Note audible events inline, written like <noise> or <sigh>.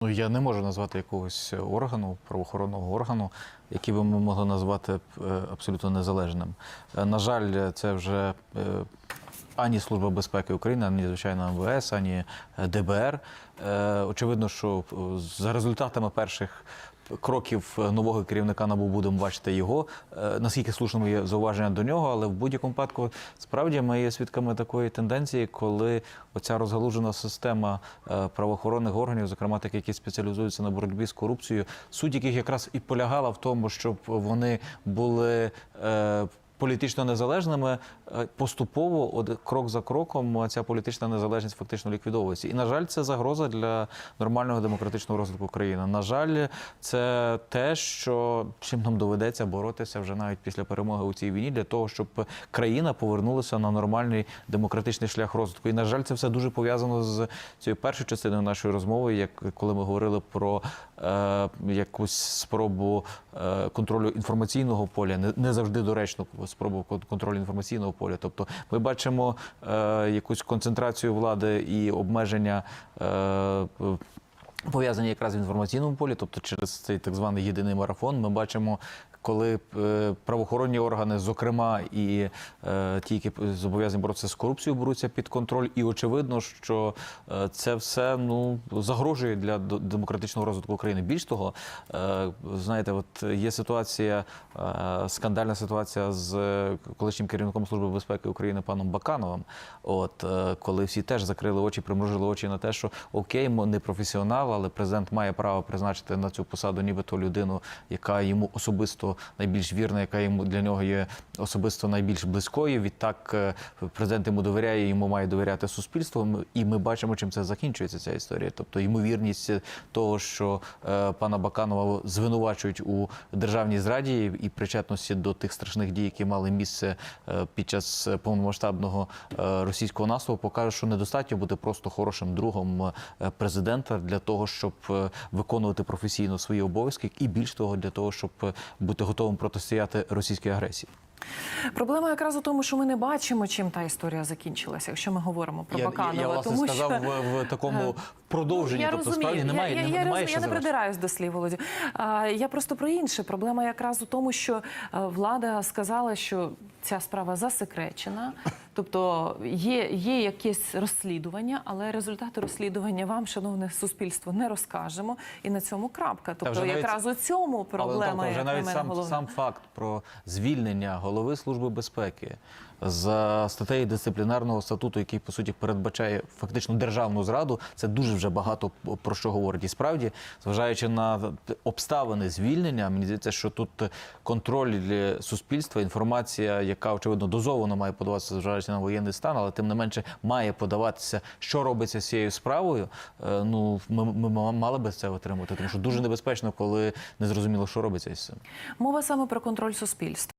Ну, я не можу назвати якогось органу, правоохоронного органу, який би ми могли назвати е, абсолютно незалежним. Е, На жаль, це вже е, ані Служба безпеки України, ані звичайно МВС, ані е, ДБР. Е, Очевидно, що е, за результатами перших кроків нового керівника НАБУ будемо бачити його. Е, Наскільки слушними є зауваження до нього, але в будь-якому випадку справді ми є свідками такої тенденції, коли оця розгалужена система е, правоохоронних органів, зокрема тих, які спеціалізуються на боротьбі з корупцією, суть яких якраз і полягала в тому, щоб вони були. Політично незалежними е, поступово, од- крок за кроком, ця політична незалежність фактично ліквідовується. І на жаль, це загроза для нормального демократичного розвитку країни. На жаль, це те, що чим нам доведеться боротися вже навіть після перемоги у цій війні, для того, щоб країна повернулася на нормальний демократичний шлях розвитку. І на жаль, це все дуже пов'язано з цією першою частиною нашої розмови, як коли ми говорили про е, якусь спробу е, контролю інформаційного поля, не, не завжди доречну спробу контролю інформаційного поля. Тобто ми бачимо е, якусь концентрацію влади і обмеження. Е, Пов'язані якраз в інформаційному полі, тобто через цей так званий єдиний марафон, ми бачимо, коли е, правоохоронні органи, зокрема і е, ті, які зобов'язані боротися з корупцією, беруться під контроль. І очевидно, що е, це все ну загрожує для демократичного розвитку України. Більш того, знаєте, от є ситуація, скандальна ситуація з колишнім керівником служби безпеки України паном Бакановим. От коли всі теж закрили очі, примружили очі на те, що окей, мо не професіонал, але президент має право призначити на цю посаду, нібито людину, яка йому особисто найбільш вірна, яка йому для нього є особисто найбільш близькою. Відтак е, президент йому довіряє, йому має довіряти суспільство. І ми бачимо, чим це закінчується. Ця історія. Тобто ймовірність того, що е, пана Баканова звинувачують у державній зраді і причетності до тих страшних дій, які мали місце е, під час повномасштабного російського наступу, покаже, що недостатньо бути просто хорошим другом президента для того, щоб виконувати професійно свої обов'язки, і більш того, для того, щоб бути готовим протистояти російській агресії. Проблема якраз у тому, що ми не бачимо, чим та історія закінчилася, якщо ми говоримо про я, я, я власне тому сказав що... в, в такому продовженні. Я тобто, розумію, справді немає, я, я, немає, я, я не придираюсь до слів, Володю. А, я просто про інше. Проблема якраз у тому, що е, влада сказала, що ця справа засекречена. <laughs> Тобто є, є якесь розслідування, але результати розслідування вам, шановне суспільство, не розкажемо. І на цьому крапка. Тобто, навіть- якраз у цьому проблема Наталко, вже навіть сам, головна. сам факт про звільнення голови служби безпеки за статтею дисциплінарного статуту, який по суті передбачає фактично державну зраду, це дуже вже багато про що говорить. І справді, зважаючи на обставини звільнення, мені здається, що тут контроль суспільства, інформація, яка очевидно дозовано має подаватися, зважаючи на воєнний стан, але тим не менше має подаватися, що робиться з цією справою. Е, Ну ми, ми мали би це отримати, тому що дуже небезпечно, коли не зрозуміло, що робиться із цим. Мова саме про контроль суспільства.